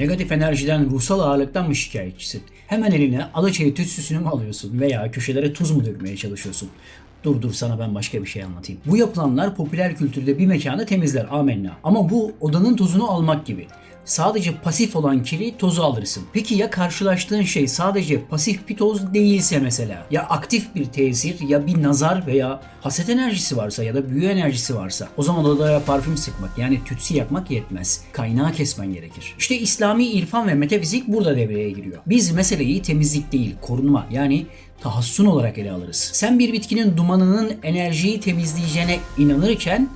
Negatif enerjiden, ruhsal ağırlıktan mı şikayetçisin? Hemen eline alaçayı tütsüsünü mü alıyorsun veya köşelere tuz mu dökmeye çalışıyorsun? Dur dur sana ben başka bir şey anlatayım. Bu yapılanlar popüler kültürde bir mekanı temizler amenna. Ama bu odanın tozunu almak gibi. Sadece pasif olan kiri tozu alırsın. Peki ya karşılaştığın şey sadece pasif bir toz değilse mesela? Ya aktif bir tesir ya bir nazar veya haset enerjisi varsa ya da büyü enerjisi varsa o zaman odaya parfüm sıkmak yani tütsü yakmak yetmez. Kaynağı kesmen gerekir. İşte İslami irfan ve metafizik burada devreye giriyor. Biz meseleyi temizlik değil korunma yani tahassun olarak ele alırız. Sen bir bitkinin dumanının enerjiyi temizleyeceğine inanırken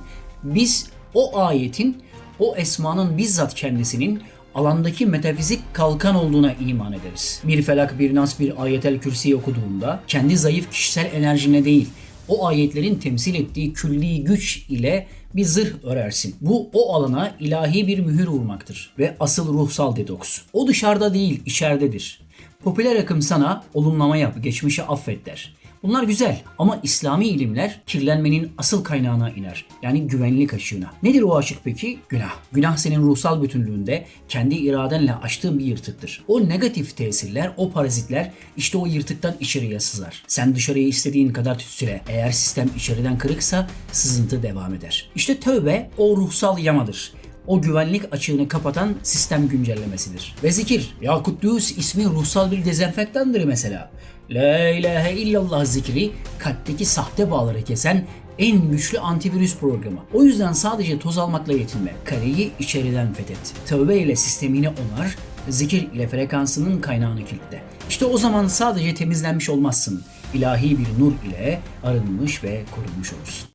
biz o ayetin, o esmanın bizzat kendisinin alandaki metafizik kalkan olduğuna iman ederiz. Bir felak, bir nas, bir ayetel kürsi okuduğunda kendi zayıf kişisel enerjine değil, o ayetlerin temsil ettiği külli güç ile bir zırh örersin. Bu o alana ilahi bir mühür vurmaktır ve asıl ruhsal detoks. O dışarıda değil, içeridedir. Popüler akım sana olumlama yap, geçmişi affet der. Bunlar güzel ama İslami ilimler kirlenmenin asıl kaynağına iner. Yani güvenlik aşığına. Nedir o aşık peki? Günah. Günah senin ruhsal bütünlüğünde kendi iradenle açtığın bir yırtıktır. O negatif tesirler, o parazitler işte o yırtıktan içeriye sızar. Sen dışarıya istediğin kadar tütsüle. Eğer sistem içeriden kırıksa sızıntı devam eder. İşte tövbe o ruhsal yamadır o güvenlik açığını kapatan sistem güncellemesidir. Ve zikir, ya Kuddüs ismi ruhsal bir dezenfektandır mesela. La ilahe illallah zikri kalpteki sahte bağları kesen en güçlü antivirüs programı. O yüzden sadece toz almakla yetinme. Kaleyi içeriden fethet. Tövbe ile sistemini onar, zikir ile frekansının kaynağını kilitle. İşte o zaman sadece temizlenmiş olmazsın. İlahi bir nur ile arınmış ve korunmuş olursun.